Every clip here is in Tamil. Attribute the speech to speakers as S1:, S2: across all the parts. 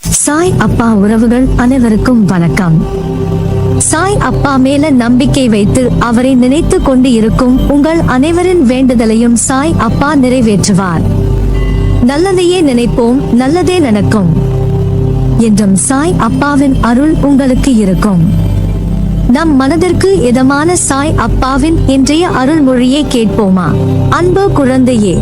S1: சாய் அப்பா உறவுகள் அனைவருக்கும் வணக்கம். சாய் அப்பா மேல நம்பிக்கை வைத்து அவரை நினைத்து கொண்டு இருக்கும் உங்கள் அனைவரின் வேண்டுதலையும் சாய் அப்பா நிறைவேற்றுவார். நல்லதையே நினைப்போம் நல்லதே நடக்கும். என்றும் சாய் அப்பாவின் அருள் உங்களுக்கு இருக்கும். நம் மனதிற்கு இதமான சாய் அப்பாவின் இன்றைய அருள்மொழியை கேட்போமா? அன்பு குழந்தையே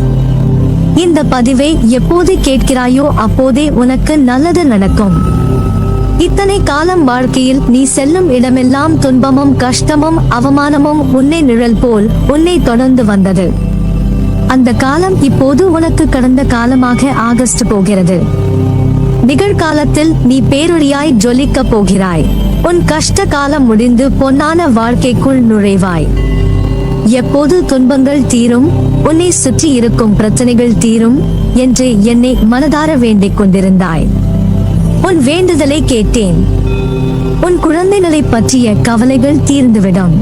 S1: இந்த பதிவை எப்போது கேட்கிறாயோ அப்போதே உனக்கு நல்லது நடக்கும். இத்தனை காலம் வாழ்க்கையில் நீ செல்லும் இடமெல்லாம் துன்பமும் கஷ்டமும் அவமானமும் உன்னை நிழல் போல் உன்னை தொடர்ந்து வந்தது. அந்த காலம் இப்போது உனக்கு கடந்த காலமாக ஆகஸ்ட் போகிறது. நிகழ்காலத்தில் நீ பேரொழியாய் ஜொலிக்க போகிறாய். உன் கஷ்ட காலம் முடிந்து பொன்னான வாழ்க்கைக்குள் நுழைவாய். எப்போது துன்பங்கள் தீரும்? உன்னை சுற்றி இருக்கும் பிரச்சனைகள் தீரும் என்று என்னை மனதார வேண்டிக் கொண்டிருந்தாய். உன் வேண்டுதலை கேட்டேன். உன் குழந்தைகளை பற்றிய கவலைகள் தீர்ந்துவிடும்.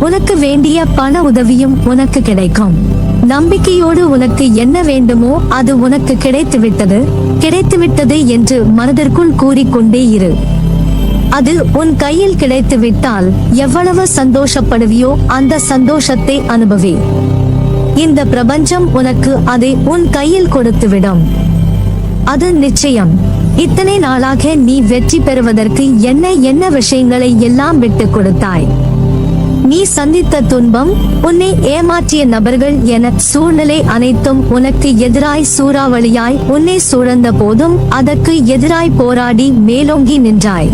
S1: உனக்கு வேண்டிய பண உதவியும் உனக்கு கிடைக்கும். நம்பிக்கையோடு உனக்கு என்ன வேண்டுமோ அது உனக்கு கிடைத்துவிட்டது கிடைத்துவிட்டது என்று மனதிற்குள் கூறிக்கொண்டே இரு. அது உன் கையில் கிடைத்துவிட்டால் எவ்வளவு சந்தோஷப்படுவியோ அந்த சந்தோஷத்தை அனுபவி. இந்த பிரபஞ்சம் உனக்கு அதை உன் கையில் கொடுத்துவிடும். அது நிச்சயம். இத்தனை நாளாக நீ வெற்றி பெறுவதற்கு என்ன என்ன விஷயங்களை எல்லாம் விட்டுக் கொடுத்தாய்? நீ சந்தித்த துன்பம் உன்னை ஏமாற்றிய நபர்கள் என சூழ்நிலை அனைத்தும் உனக்கு எதிராய் சூறாவளியாய் உன்னை சூழந்த போதும் அதற்கு எதிராய் போராடி மேலோங்கி நின்றாய்.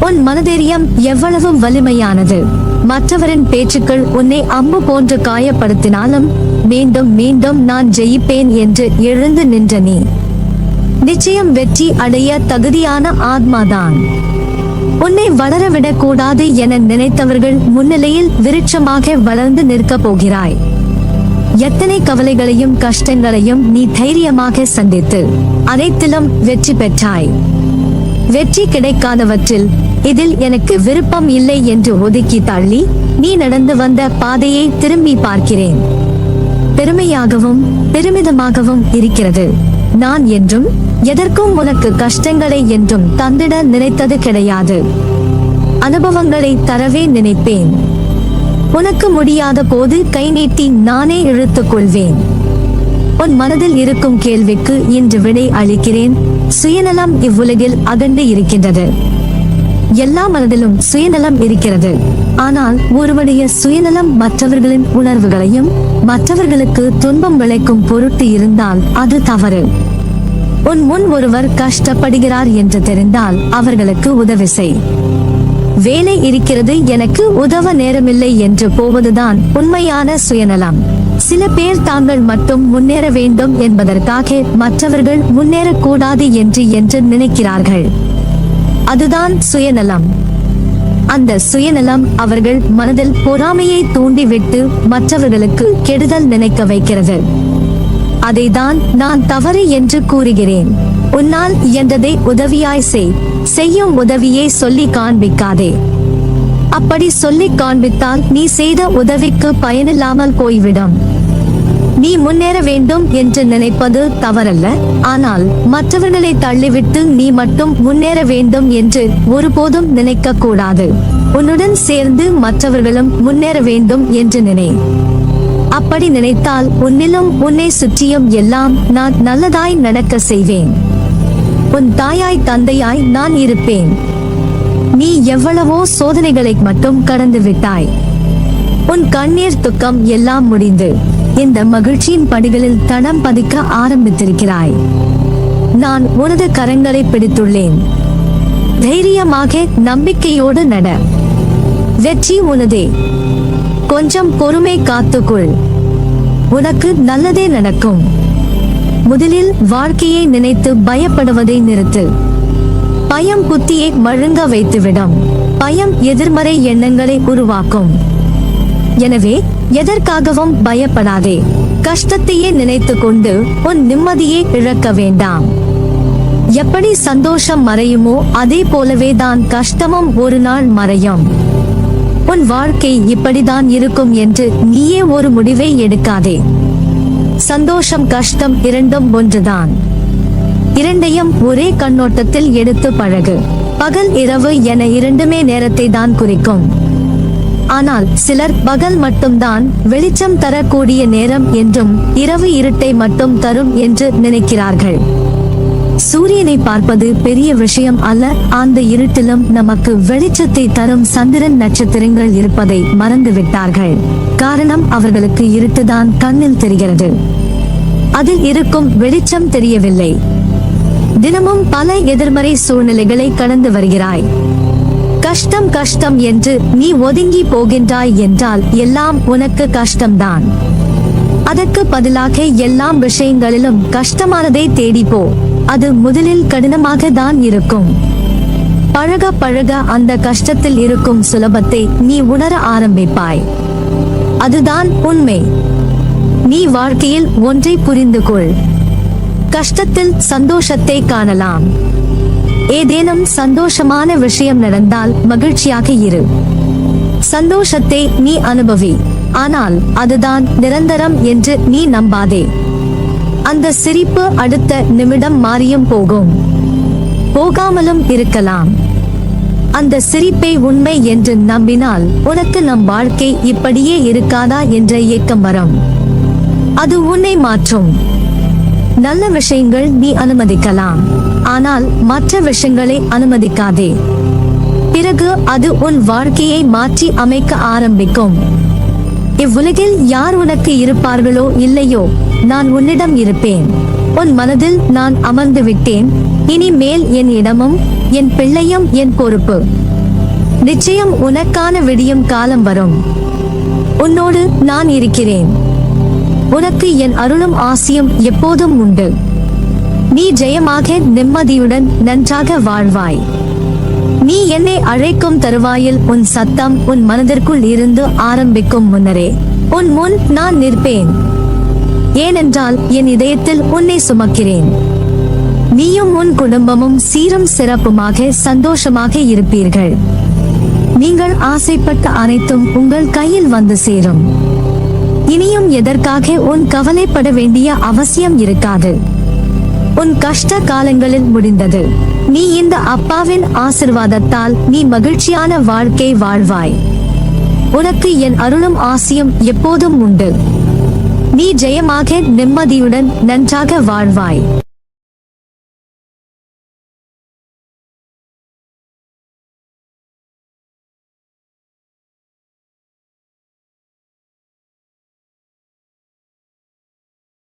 S1: உன் மனதைரியம் எவ்வளவு வலிமையானது. மற்றவரின் பேச்சுக்கள் உன்னை அம்பு போன்று காயப்படுத்தினாலும் மீண்டும் மீண்டும் நான் ஜெயிப்பேன் என்று எழுந்து நின்ற நீ. நிச்சயம் வெற்றி அடைய தகுதியான ஆத்மாதான். உன்னை வளரவிடக் கூடாது என நினைத்தவர்கள் முன்னிலையில் விருட்சமாக வளர்ந்து நிற்கப் போகிறாய். எத்தனை கவலைகளையும் கஷ்டங்களையும் நீ தைரியமாக சந்தித்து அனைத்திலும் வெற்றி பெற்றாய். வெற்றி கிடைக்காதவற்றில் இதில் எனக்கு விருப்பம் இல்லை என்று ஒதுக்கி தள்ளி நீ நடந்து வந்த பாதையை திரும்பி பார்க்கிறேன். பெருமையாகவும் பெருமிதமாகவும் இருக்கிறது. நான் என்றும் எதற்கும் உனக்கு கஷ்டங்களை என்றும் தந்திட நினைத்தது கிடையாது. அனுபவங்களை தரவே நினைப்பேன். உனக்கு முடியாத போது கை நீட்டி நானே இழுத்துக் கொள்வேன். உன் மனதில் இருக்கும் கேள்விக்கு இன்று விடை அளிக்கிறேன். சுயநலம் இவ்வுலகில் அகண்டு இருக்கின்றது. எல்லா மனதிலும் சுயநலம் இருக்கிறது. ஆனால் ஒருவனுடைய சுயநலம் மற்றவர்களின் உணர்வுகளையும் மற்றவர்களுக்கு துன்பம் விளைக்கும் பொருட்டு இருந்தால் அது தவறு. உன் முன் ஒருவர் கஷ்டப்படுகிறார் என்று தெரிந்தால் அவர்களுக்கு உதவி செய். வேலை இருக்கிறது எனக்கு உதவ நேரமில்லை என்று போவதுதான் உண்மையான சுயநலம். சில பேர் தாங்கள் மட்டும் முன்னேற வேண்டும் என்பதற்காக மற்றவர்கள் முன்னேறக்கூடாது என்று என்று நினைக்கிறார்கள். அதுதான் சுயநலம். அந்த சுயநலம் அவர்கள் மனதில் பொறாமையை தூண்டிவிட்டு மற்றவர்களுக்கு கெடுதல் நினைக்க வைக்கிறது. அதைதான் நான் தவறு என்று கூறுகிறேன். உன்னால் இயன்றதை உதவியாய் செய். செய்யும் உதவியை சொல்லி காண்பிக்காதே. அப்படி சொல்லி காண்பித்தால் நீ செய்த உதவிக்கு பயனில்லாமல் போய்விடும். நீ முன்னேற வேண்டும் என்று நினைப்பது தவறல்ல. ஆனால் மற்றவர்களை தள்ளிவிட்டு நீ மட்டும் முன்னேற வேண்டும் என்று ஒருபோதும் நினைக்க கூடாது உன்னுடன் சேர்ந்து மற்றவர்களும் முன்னேற வேண்டும் என்று நினை. அப்படி நினைத்தால் உன்னிலும் உன்னை சுற்றியும் எல்லாம் நான் நல்லதாய் நடக்க செய்வேன். உன் தாயாய் தந்தையாய் நான் இருப்பேன். நீ எவ்வளவோ சோதனைகளை மட்டும் கடந்து விட்டாய். உன் கண்ணீர் துக்கம் எல்லாம் முடிந்து. இந்த மகிழ்ச்சியின் படிகளில் தடம் பதிக்க ஆரம்பித்திருக்கிறாய். நான் உனது கரங்களை பிடித்துள்ளேன். தைரியமாக நம்பிக்கையோடு நட. வெற்றி உனதே. கொஞ்சம் பொறுமை காத்துக்குள். உனக்கு நல்லதே நடக்கும். முதலில் வாழ்க்கையை நினைத்து பயப்படுவதை நிறுத்து. பயம் புத்தியை மழுங்க வைத்துவிடும். பயம் எதிர்மறை எண்ணங்களை உருவாக்கும். எனவே எதற்காகவும் பயப்படாதே. கஷ்டத்தையே நினைத்து கொண்டு உன் நிம்மதியை இழக்க வேண்டாம். எப்படி சந்தோஷம் மறையுமோ அதே போலவே தான் கஷ்டமும் ஒரு நாள் மறையும். உன் வாழ்க்கை இப்படிதான் இருக்கும் என்று நீயே ஒரு முடிவை எடுக்காதே. சந்தோஷம் கஷ்டம் இரண்டும் ஒன்றுதான். இரண்டையும் ஒரே கண்ணோட்டத்தில் எடுத்து பழகு. பகல் இரவு என இரண்டுமே நேரத்தை தான் குறிக்கும். ஆனால் சிலர் பகல் மட்டும்தான் வெளிச்சம் தரக்கூடிய நேரம் என்றும் இரவு இருட்டை மட்டும் தரும் என்று நினைக்கிறார்கள். சூரியனை பார்ப்பது பெரிய விஷயம் அல்ல. அந்த இருட்டிலும் நமக்கு வெளிச்சத்தை தரும் சந்திரன் நட்சத்திரங்கள் இருப்பதை மறந்து விட்டார்கள் காரணம் அவர்களுக்கு இருட்டுதான் கண்ணில் தெரிகிறது. அதில் இருக்கும் வெளிச்சம் தெரியவில்லை. தினமும் பல எதிர்மறை சூழ்நிலைகளை கடந்து வருகிறாய். கஷ்டம் கஷ்டம் என்று நீ ஒதுங்கி போகின்றாய் என்றால் எல்லாம் உனக்கு கஷ்டம்தான். அதற்கு பதிலாக எல்லா விஷயங்களிலும் கஷ்டமானதை தேடிப்போ அது முதலில் கடினமாக தான் இருக்கும். பழக பழக அந்த கஷ்டத்தில் இருக்கும் சுலபத்தை நீ உணர ஆரம்பிப்பாய். அதுதான் உண்மை. நீ வாழ்க்கையில் ஒன்றை புரிந்து கொள் கஷ்டத்தில் சந்தோஷத்தை காணலாம். ஏதேனும் சந்தோஷமான விஷயம் நடந்தால் மகிழ்ச்சியாக இரு. சந்தோஷத்தை நீ அனுபவி. ஆனால் அதுதான் நிரந்தரம் என்று நீ நம்பாதே. அந்த சிரிப்பு அடுத்த நிமிடம் மாறியும் போகும். போகாமலும் இருக்கலாம். அந்த சிரிப்பை உண்மை என்று நம்பினால் உனக்கு நம் வாழ்க்கை இப்படியே இருக்காதா என்ற ஏக்கம் வரும். அது உன்னை மாற்றும். நல்ல விஷயங்கள் நீ அனுமதிக்கலாம். ஆனால் மற்ற விஷயங்களை அனுமதிக்காதே. பிறகு அது உன் வாழ்க்கையை மாற்றி அமைக்க ஆரம்பிக்கும். இவ்வுலகில் யார் உனக்கு இருப்பார்களோ இல்லையோ நான் உன்னிடம் இருப்பேன். உன் மனதில் நான் அமர்ந்து விட்டேன். இனிமேல் என் இடமும் என் பிள்ளையும் என் பொறுப்பு. நிச்சயம் உனக்கான விடியும் காலம் வரும். உன்னோடு நான் இருக்கிறேன். உனக்கு என் அருளும் ஆசியும் எப்போதும் உண்டு. நீ ஜெயமாக நிம்மதியுடன் நன்றாக வாழ்வாய். நீ என்னை அழைக்கும் தருவாயில் உன் சத்தம் உன் மனதிற்குள் இருந்து ஆரம்பிக்கும் முன்னரே உன் முன் நான் நிற்பேன். ஏனென்றால் என் இதயத்தில் உன்னை சுமக்கிறேன். நீயும் உன் குடும்பமும் சீரும் சிறப்புமாக சந்தோஷமாக இருப்பீர்கள். நீங்கள் ஆசைப்பட்ட அனைத்தும் உங்கள் கையில் வந்து சேரும். இனியும் எதற்காக உன் கவலைப்பட வேண்டிய அவசியம் இருக்காது. உன் கஷ்ட காலங்களில் முடிந்தது. நீ இந்த அப்பாவின் ஆசிர்வாதத்தால் நீ மகிழ்ச்சியான வாழ்க்கை வாழ்வாய். உனக்கு என் அருளும் ஆசியும் எப்போதும் உண்டு. நீ ஜெயமாக நிம்மதியுடன் நன்றாக வாழ்வாய்.